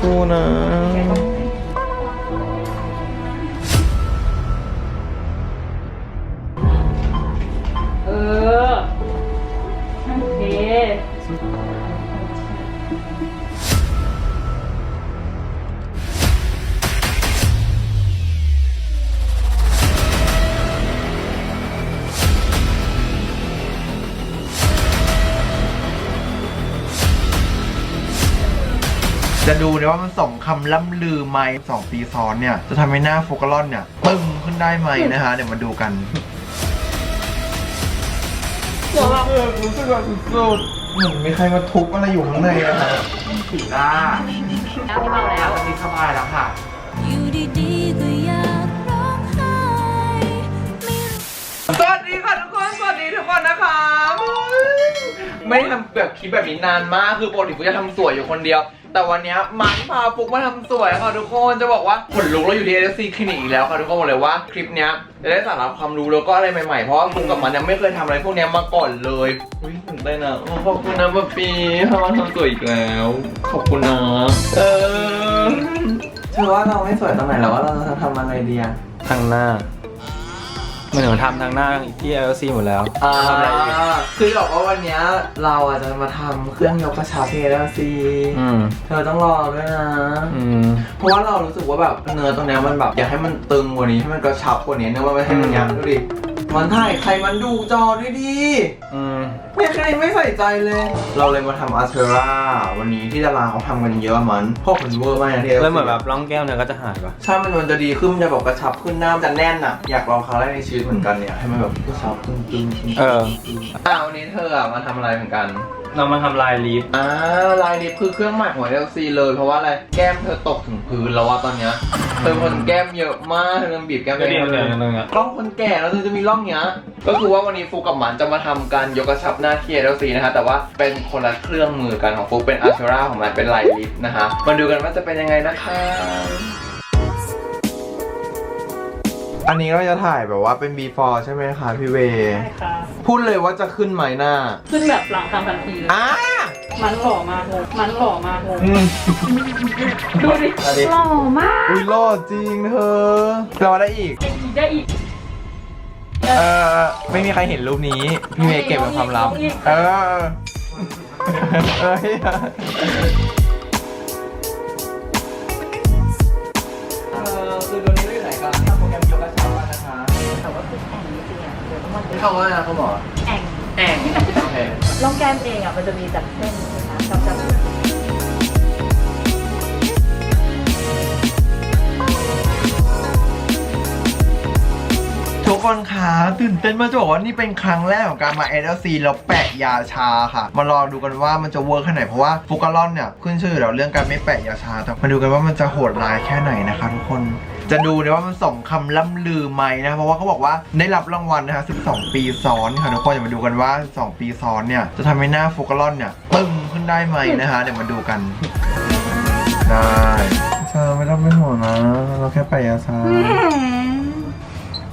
สู้ๆนะ จะดูนะว่ามันสมคำล่ำลือไหมสองปีซ้อนเนี่ย จะทำให้หน้าโฟกัลอนเนี่ยปึ้งขึ้นได้ไหมนะคะ เดี๋ยวมาดูกันหัวเรารู้สึกว่าสุดๆเหมือนมีใครมาทุบอะไรอยู่ข้างในอะค่ะผีล่าแล้วที่เมาแล้วตอนนี้สบายแล้วค่ะ อยู่ดีๆก็อยากร้องไห้ไม่รู้สวัสดีค่ะทุกคน สวัสดีทุกคนนะคะไม่ได้ทำแบบคลิปแบบนี้นานมาก คือปกติฟุกจะทำสวยอยู่คนเดียว แต่วันเนี้ยมันพาฟุกมาทำสวยค่ะทุกคนจะบอกว่าขนลุกเราอยู่ที่ LC คลินิกอีกแล้วค่ะทุกคนบอกเลยว่าคลิปเนี้ยจะได้สาระความรู้แล้วก็อะไรใหม่ๆ เพราะว่าฟุกกับมันยังไม่เคยทำอะไรพวกเนี้ยมาก่อนเลยอุ้ยตื่นเต้นอะโอ้ขอบคุณนะป๊าปีทำมาทำสวยอีกแล้ว ขอบคุณนะเออเธอว่าเราไม่สวยตรงไหนแล้วว่าเราจะทำอะไรดีอะทางหน้า มันถึงทำทางหน้าที่ LC หมดแล้วอ่าทำอะไรอีกคือบอกว่าวันเนี้ยเราอาจจะมาทำเครื่องยกกระชับเพแล้วสิอืมเธอต้องรอด้วยนะ อืม เพราะว่าเรารู้สึกว่าแบบเนื้อตรงเนี้ยมันแบบอยากให้มันตึงกว่านี้ให้มันกระชับกว่านี้เนื้อมันไม่ให้มันยันดูดิ มันถ่ายใครมันดูจอด้วยดิอืมเนี่ยใครไม่ใส่ใจเลย เราเลยมาทำอาเทราวันนี้ที่ดาราเขาทำกันเยอะมันพวกมันเวอร์มากนะที่แล้วเหมือนแบบร่องแก้มเนี่ยก็จะหายปะใช่มันมันจะดีขึ้นมันจะแบบกระชับขึ้นหน้ามันจะแน่นอะ อยากลองครั้งแรกในชีวิตเหมือนกันเนี่ยให้มันแบบกระชับตึงๆตึงๆเอออ่าวันนี้เธออะมาทำอะไรเหมือนกัน เรามาทำลายลิฟอ่าลายลิปคือเครื่องหมายของ LC เลยเพราะว่าอะไรแก้มเธอตกถึงพื้นแล้วว่าตอนเนี้ยเธอคนแก้มเยอะมากเธอบีบแก้มก็เรียนเลเรียยนนึงอะกล้องคนแก่แล้วเธอจะมีร่องเนี้ยก็คือว่าวันนี้ฟูกับหมันจะมาทำการยกกระชับหน้าที่ LC นะคะแต่ว่าเป็นคนละเครื่องมือกันของฟูเป็นอัลเทราของมันเป็นลายลิปนะคะมาดูกันว่าจะเป็นยังไงนะคะ อันนี้เราจะถ่ายแบบว่าเป็น before ใช่ไหมคะพี่เวใช่ค่ะพูดเลยว่าจะขึ้นไหมหน้าขึ้นแบบหลังทำทันทีเลยอ่ามันหล่อมากเลยมันหล่อมากเลยอืมดูดิเอาดิหล่อมากอุ้ยหล่อจริงเธอรอได้อีกได้อีกได้อีก เออไม่มีใครเห็นรูปนี้ พี่เมย์เก็บเป็นความลับ เอาอีกเออเอ้ย ริงๆอะเดี๋ยวต้องมาดูเขาว่าอะไรนะเขาบอกแอ่งแองโอเคร่องแก้มเองอะมันจะมีจากเส้นนะคะกับจากทุกคนคะตื่นเต้นมากจะบอกว่านี่เป็นครั้งแรกของการมา LC แล้วแปะยาชาค่ะ มารอดูกันว่ามันจะเวิร์กแค่ไหน เพราะว่าฟุกาลอนเนี่ยขึ้นชื่ออยู่แล้วเรื่องการไม่แปะยาชาแต่มาดูกันว่ามันจะโหดร้ายแค่ไหนนะคะทุกคน จะดูนะว่ามันสมคำล่ำลือไหมนะ เพราะว่าเขาบอกว่าได้รับรางวัลนะคะ12 ปีซ้อนค่ะทุกคนอย่ามาดูกันว่า 12 ปีซ้อนเนี่ยจะทำให้หน้าฟุกาลอนเนี่ยปึ้งขึ้นได้ไหมนะคะเดี๋ยวมาดูกัน ได้เธอไม่ต้องเป็นห่วงนะ เราแค่แปะยาชา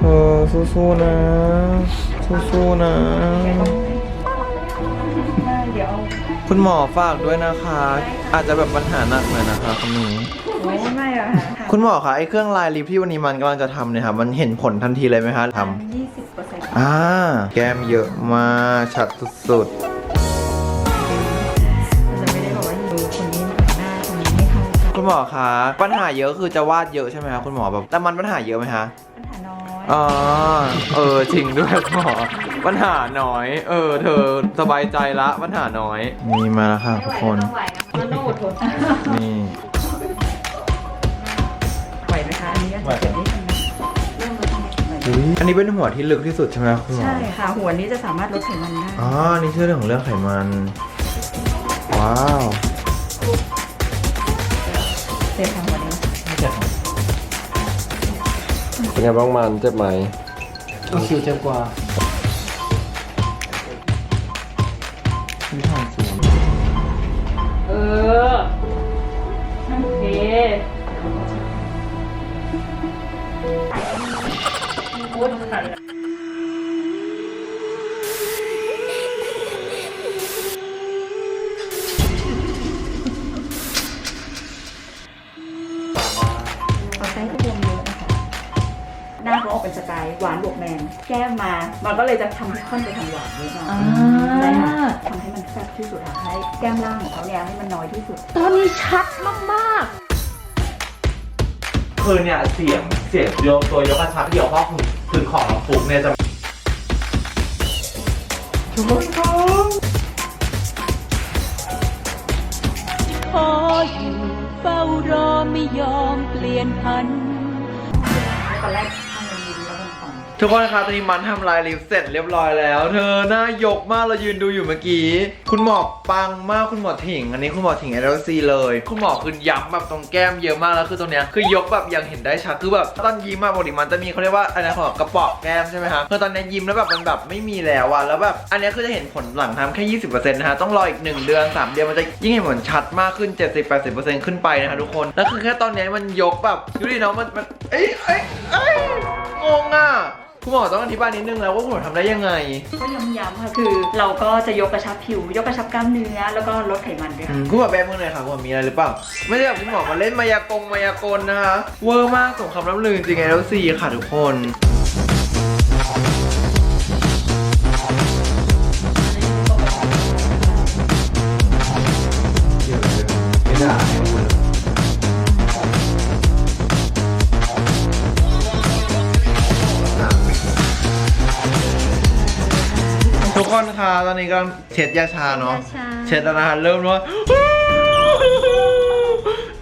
เออสู้ๆนะ สู้ๆนะเดี๋ยวคุณหมอฝากด้วยนะคะ อาจจะแบบปัญหาหนักหน่อยนะคะคุณหนูโอ้ไม่อะค่ะ คุณหมอคะไอ้เครื่องลายลิปที่วันนี้มันกำลังจะทำเนี่ยค่ะมันเห็นผลทันทีเลยไหมคะทยี่สิบเปอร์เซ็นต์ำอ่าแก้มเยอะมากชัดสุดมันจะไม่ได้บอกว่าดูคนนี้หน้าคนนี้ไม่เข้ากันๆคุณหมอคะปัญหาเยอะคือจะวาดเยอะใช่ไหมคะคุณหมอแบบแต่มันปัญหาเยอะไหมคะ ปัญหาน้อยอ๋อเออจริงด้วยคุณหมอปัญหาน้อย เออ เธอสบายใจละปัญหาน้อย มีมาแล้วค่ะทุกคนไหวนะมันต้องอดทนนี่ อันนี้อาจจะเกิดได้ทำนะเริ่มลดน้ำหนักไหวอุ๊ยอันนี้เป็นหัวที่ลึกที่สุดใช่ไหมคุณหมอใช่ค่ะ หัวนี้จะสามารถลดไขมันได้ อ๋อนี่ชื่อเรื่องของเรื่องไขมัน ว้าวเจ็บค่ะหัวนี้เป็นไงบ้างมันเจ็บไหม ก็คิวเจ็บกว่า ตรมันหเลยเราใช้กระเทีมเยอะนะคะ หน้าก็ออกเป็นสกายหวานบวกแมน แก้มมา มันก็เลยจะทำค่อนไปทางหวานเยอะหน่อยอ่ค่ะทำให้มันแซ่บที่สุดทำให้แก้มล่างของเขาเนี่ยให้มันน้อยที่สุด ตอนนี้ชัดมากคือเนี่ยเสียงเสียงโยมตัวยกกระชับเดี่ยวข้องคุณ ของน้องฟุกเนี่ยจะขออยู่เฝ้ารอไม่ยอมเปลี่ยนพันตอนแรก ทุกคนคะตอนนี้มันทำลายลิปเสร็จเรียบร้อยแล้ว เธอหน้ายกมากเรายืนดูอยู่เมื่อกี้ คุณหมอปังมากคุณหมอถิง อันนี้คุณหมอถิงเอลซีเลย คุณหมอคือย้ำแบบตรงแก้มเยอะมากแล้วคือตรงเนี้ยคือยกแบบยังเห็นได้ชัดคือแบบตอนยิ้มมาปกติมันจะมีเขาเรียกว่าอะไรของกระป๋อแก้มใช่ไหมคะคือตอนนี้ยิ้มแล้วแบบมันแบบไม่มีแล้วอะแล้วแบบอันนี้คือจะเห็นผลหลังทำแค่20%นะฮะต้องรออีก 1 เดือน 3 เดือนมันจะยิ่งเห็นผลชัดมากขึ้น 70-80%ขึ้นไปนะคะทุกคนแล้วคือแค่ตอนนี้มันยกแบบดูดิเนาะมันมันเอ้ยเอ้ยเอ้ยงงอะ คุณหมอต้องอธิบายนิดนึงแล้วว่าคุณหมอทำได้ยังไง ก็ย้ำๆค่ะคือ เราก็จะยกกระชับผิว ยกกระชับกล้ามเนื้อ แล้วก็ลดไขมันด้วยอืค่ะมคุณหมอแบมือหน่อยค่ะคุณหมอมีอะไรหรือเปล่า ไม่ได้แบบคุณหมอมาเล่นมายากงมายากลนะคะ เวอร์มากสมคำล้ำลือจริงไงแล้วสี่ค่ะทุกคน คนคะตอนนี้ก็เช็ดยาชาเนาะเช็ดแล้วนะคะเริ่มว่า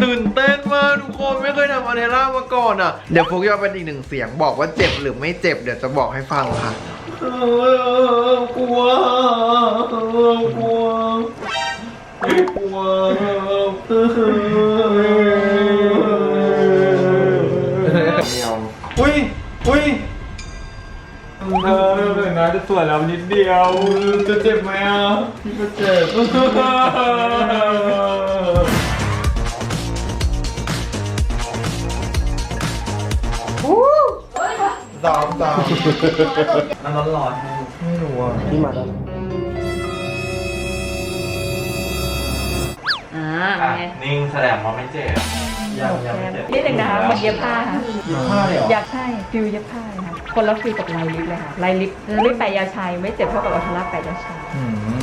ตื่นเต้นมากทุกคนไม่เคยทำอเนล่ามาก่อนอะ เดี๋ยวฟุกจะเป็นอีกหนึ่งเสียงบอกว่าเจ็บหรือไม่เจ็บเดี๋ยวจะบอกให้ฟังค่ะเออกลัวเออกลัวกลัวอุ้ยอุ้ย จะสวยแล้วนิดเดียว จะเจ็บไหมอะพี่ก็เจ็บสามสามน้ำร้อนร้อนไม่รู้อะที่มาแล้วอ่าอะไงนิ่งแสดงว่าไม่เจ็บยังยังไม่เจ็บนี่เด็กนะคะมันเย็บผ้าค่ะผ้าเลยเหรออยากใช่ฟิวเย็บผ้าเลย ค่ะคนละฟิวกับลายลิปเลยค่ะลายลิปลายลิปแปะยาชายไม่เจ็บเท่ากับอัลทาร่าแปะยาชายอืม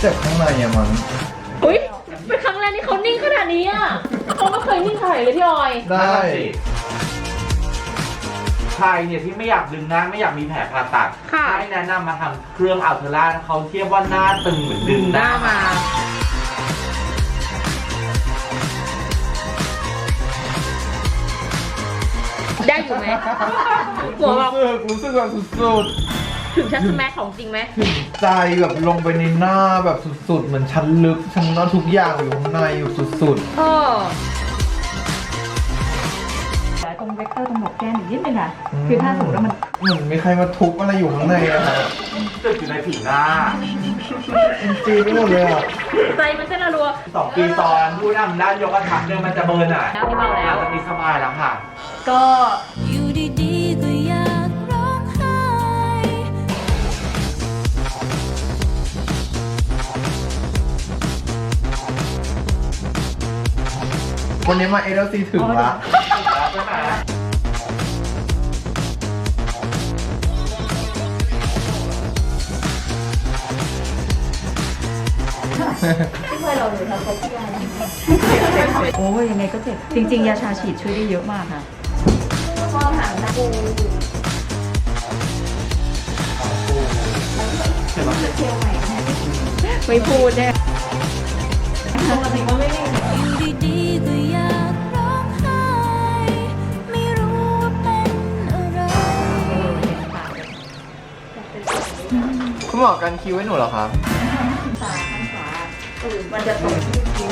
เจ็บข้างในอะมันๆอุ้ยเป็นครั้งแรกที่เขานิ่งขนาดนี้อะเขาไม่เคยนิ่งขนาดนี้เลยพี่ออย ได้ ใครเนี่ยที่ไม่อยากดึงหน้าไม่อยากมีแผลผ่าตัดค่ะ ให้แนะนำมาทำเครื่องอัลเทอร่าเขาเทียบว่าหน้าตึงเหมือนดึงหน้ามา ได้อยู่ไหมหมอบอกรู้สึกรู้สึกแบบสุดถึงชัดสแมัของจริงไหมๆถึงใจแบบลงไปในหน้าแบบสุดๆ เหมือนชั้นลึกชั้นนอกทุกอย่างอยู่ข้างในอยู่สุดเออตรงเวกเตอร์ตรงหนกแก้มอีกนิดนึงค่ะอืมคือถ้าสมมติว่ามันๆเหมือนมีใครมาทุบอะไรอยู่ข้างในอะครับตึกอยู่ในผิวหน้าเอ็น จีไม่หมดเลยอะใจมันเต้นรัวสองปีตอนผู้นำด้านยกกระชับเนี่ยมันจะเบิร์นอะแล้วไม่เบาแล้วตอนนี้สบายแล้วค่ะ ก็อยู่ดีๆก็อยากร้องไห้วันนี้มาเอลซีถึงละ โอ้ยยังไงก็เจ็บจริง ๆ ยาชาฉีดช่วยได้เยอะมากค่ะไม่พูดแน่อยู่ดีๆก็อยากร้องไห้ไม่รู้ว่าเป็นอะไรคุณหมอกันคิวให้หนูเหรอคะ มันจะตกที่คิ้ว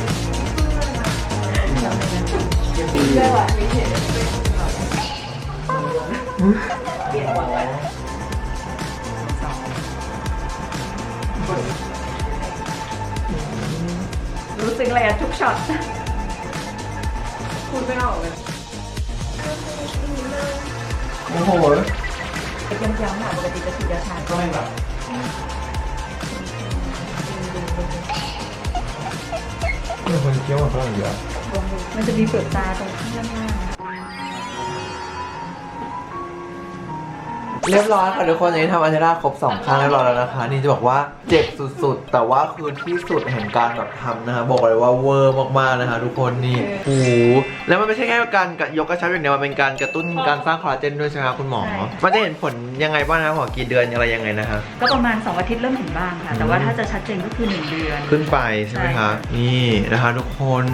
เรื่องอะเฉยๆเปลี่ยนวไปรู้สึกอะไรอะทุกช็อตพูดไม่ออกเลยโอ้โหย้ำๆอะปกติจะฉีดยาชาก็ไม่แบบ โอ้โหคนเคี้ยวมันฝรั่งเยอะมันจะมีเปลือกตาตรงข้างล่าง เรียบร้อยค่ะทุกคนอันนี้ทำอันเทล่าครบ2ครั้งเรียบร้อยแล้วนะคะ นี่จะบอกว่าเจ็บสุดๆ แต่ว่าคือที่สุดแห่งการแบบทำนะคะบอกเลยว่าเวอร์มากๆนะคะทุกคนนี่โอ้โหแล้วมันไม่ใช่แค่การยกกระชับอย่างเดียวมันเป็นการกระตุ้นการสร้างคอลลาเจนด้วยใช่ไหมคะคุณหมอ ใช่ มันจะเห็นผลยังไงบ้างนะหมอกี่เดือนอะไรยังไงนะคะ ก็ประมาณ 2 อาทิตย์เริ่มเห็นบ้างค่ะ แต่ว่าถ้าจะชัดเจนก็คือ 1 เดือน ขึ้นไปใช่ไหมใช่คะ ค่ะ นี่นะคะทุกคน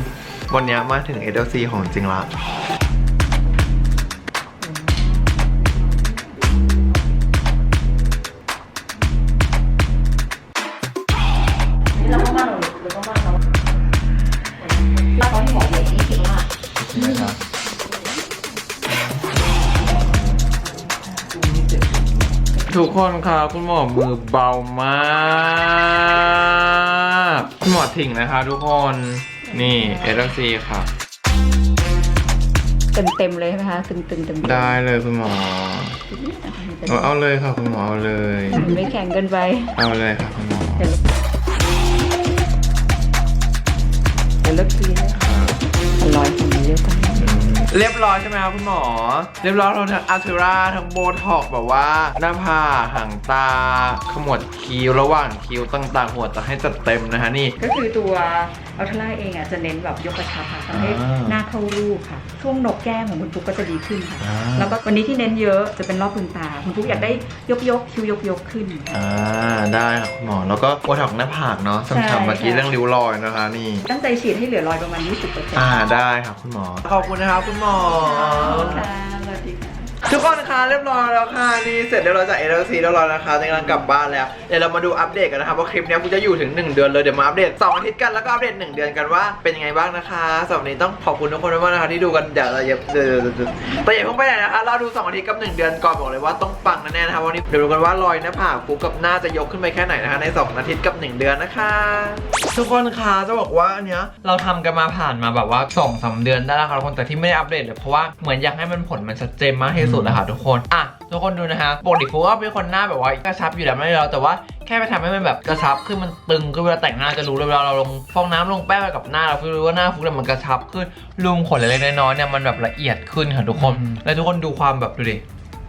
วันนี้มาถึง SLC ของจริงละ คนค่ะคุณหมอมือเบามากคุณหมอถิงนะคะ ทุกคน นี่ SLC ค่ะ เต็มเต็มๆเลยใช่ไหมคะตึงๆเต็มเต็มได้เลยคุณหมอ เอาเอาเลยค่ะคุณหมอเอาเลยไม่แข็งเกินไป เอาเลยค่ะคุณหมอ เดี๋ยวเดี๋ยวเลิกทีนะ เรียบร้อยใช่ไหมครับคุณหมอ เรียบร้อยเราทั้งอัลเทอร่าทั้งโบท็อกซ์แบบว่า หน้าผากหางตา ขมวดคิ้วระหว่างคิ้วต่างๆ หัวจะให้จัดเต็มนะคะนี่ ก็คือตัวอัลทราเองอะจะเน้นแบบยกกระชับค่ะทำให้อ่าหน้าเข้ารูปค่ะ ช่วงหนกแก้มของคุณฟุกก็จะดีขึ้นค่ะ อ่า แล้วก็วันนี้ที่เน้นเยอะจะเป็นรอบดวงตา คุณฟุกอยากได้ยกยกๆคิ้วยกยกๆขึ้นอ่าได้ค่ะคุณหมอแล้วก็โบท็อกซ์หน้าผากเนาะใช่สำๆเมื่อกี้ค่ะเรื่องริ้วรอยนะคะนี่ ตั้งใจฉีดให้เหลือรอยประมาณ 20%อ่าได้ค่ะคุณหมอ ขอบคุณนะครับคุณหมอ Aww. ทุกคะเรียบร้อยแล้วค่ะนี่เสร็จเรียบร้อยจาก LC เซีเรียบร้อยแล้วนะคะกำลังกลับบ้านแล้วเดี๋ยวเรามาดูอัปเดตกันนะครับว่าคลิปนี้ยกูจะอยู่ถึง 1 เดือนเลยเดี๋ยวมาอัปเดต2อาทิตย์กันแล้วก็อัปเดต 1 เดือนกันว่าเป็นยังไงบ้างนะคะสำหรับนี้ต้องขอบคุณทุกคนมากนะคะที่ดูกันเดี๋ยวเราอย่าเดี๋ยวเดี๋ยวแต่อย่าเพิ่งไปไหนนะคะเราดู2อาทิตย์กับ 1 เดือนก่อนบอกเลยว่าต้องปังแน่ๆนะคะวันนี้เดี๋ยวดูกันว่ารอยหน้าผากฟุกกับหน้าจะยกขึ้นไปแค่ไหนนะคะใน 2 อาทิตย์กับ 1 เดือนนะคะ ทุกคนคะจะบอกว่าอันเนี้ยเราทำกันมาผ่านมาแบบว่า2อสเดือนได้แล้วค่ะทุกคนแต่ที่ไม่ได้อัปเดตเลยเพราะว่าเหมือนอยากให้มันผลมันชัดเจนมากที่สุดเลยค่ะทุกคนอะทุกคนดูนะคะปกติฟูก็เป็นคนหน้าแบบว่ากระชับอยู่แล้วไม่ได้เราแต่ว่าแค่ไปทำให้มันแบบกระชับขึ้นมันตึงขึ้นเวลาแต่งหน้าจะรู้เลยเวลาเราลงฟองน้ำลงแป้งไปกับหน้าเราฟูรู้ว่าหน้าฟูเนี่ยมันกระชับขึ้นรูมขนเล็กๆน้อยๆเนี่ยมันแบบละเอียดขึ้นค่ะทุกคน แล้วทุกคนดูความแบบดูดิ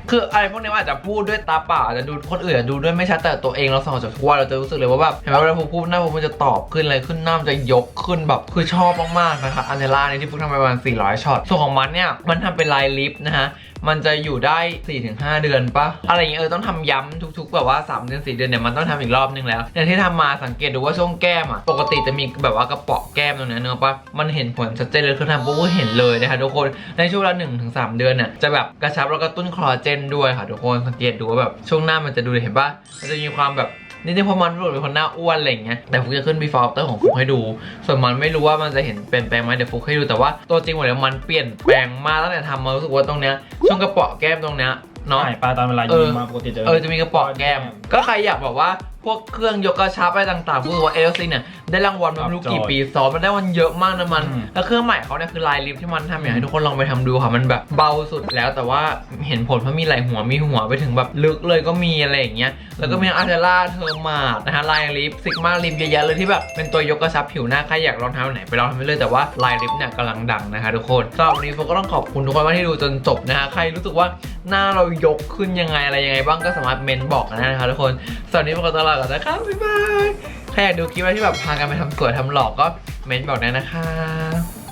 คืออะไรพวกนี้อาจจะพูดด้วยตาเปล่าอาจจะดูคนอื่นอาจจะดูด้วยไม่ชัดแต่ตัวเองเราส่องจากทุกวันเราจะรู้สึกเลยว่าแบบเห็นไหมเวลาพูดพูดหน้าพูมันจะตอบขึ้นอะไรขึ้นหน้ามันจะยกขึ้นแบบคือชอบมากๆนะคะอันเทล่าเนี่ยที่พูดทำไปประมาณ400ช็อตส่วนของมันเนี่ยมันทำเป็นลายลิปนะฮะมันจะอยู่ได้ 4-5 เดือนปะอะไรอย่างเงี้ยเออต้องทำย้ำทุกๆ แบบว่า 3 เดือน 4 เดือนเนี่ยมันต้องทำอีกรอบนึงแล้วอย่างที่ทำมาสังเกตดูว่าช่วงแก้มอะปกติจะมีแบบว่ากระเปาะแก้มตรงเนี้เนอะปะมันเห็นผลชัดเจนเลยคือทำปุ๊บเห็นเลยนะคะทุกคนในช่วงเวลา1-3 เดือนเนี่ยจะแบบกระชับแล้วก็ตุ้นคอลลาเจนด้วยค่ะทุกคนสังเกตดูว่าแบบช่วงหน้ามันจะดูเห็นปะมันจะมีความแบบนี่ที่พอมันรู้เป็นคนหน้าอ้วนอะไรอย่างเงี้ยแต่ฟุกจะขึ้น before after ของฟุกให้ดู ส่วนมันไม่รู้ว่ามันจะเห็นเปลี่ยนแปลงไหมเดี๋ยวฟุกให้ดูแต่ว่าตัวจริงหมดแล้วมันเปลี่ยนแปลงมากตั้งแต่ทำมารู้สึกว่าตรงเนี้ยช่วงกระเปาะแก้มตรงเนี้ยเนาะใช่ปลาตอนเวลาเอยิองมาปกติจะเออจะมีกระเป๋อแก้ม ก็ใครอยากแบบว่า พวกเครื่องยกกระชับอะไรต่างๆพวกว่าเอลซีเนี่ยได้รางวัลมาไม่รู้กี่ปีซ้อนมันได้วันเยอะมากนะมัน แล้วเครื่องใหม่เขาเนี่ยคือลายลิฟที่มันทำอยากให้ทุกคนลองไปทำดูค่ะมันแบบเบาสุดแล้วแต่ว่าเห็นผลเพราะมีไหลหัวมีหัวไปถึงแบบลึกเลยก็มีอะไรอย่างเงี้ยแล้วก็มีอาร์เทล่าเทอร์มาดนะฮะลายลิฟซิกมาลิฟเยอะแยะเลยที่แบบเป็นตัวยกกระชับผิวหน้าใครอยากลองทำอันไหนไปลองทำไปเลยแต่ว่าลายลิฟเนี่ยกำลังดังนะคะทุกคนสำหรับวันนี้ผมก็ต้องขอบคุณทุกคนมากที่ดูจนจบนะฮะใครรู้สึกว่า หน้าเรายกขึ้นยังไงอะไรยังไงบ้างก็สามารถเมนบอกกันได้นะคะทุกคนสำหรับวันนี้ผมก็ต้องลาก่อนนะครับบ๊ายบายใครอยากดูคลิปอะไรที่แบบพากันไปทำสวยทำหลอกก็เมนบอกได้นะคะ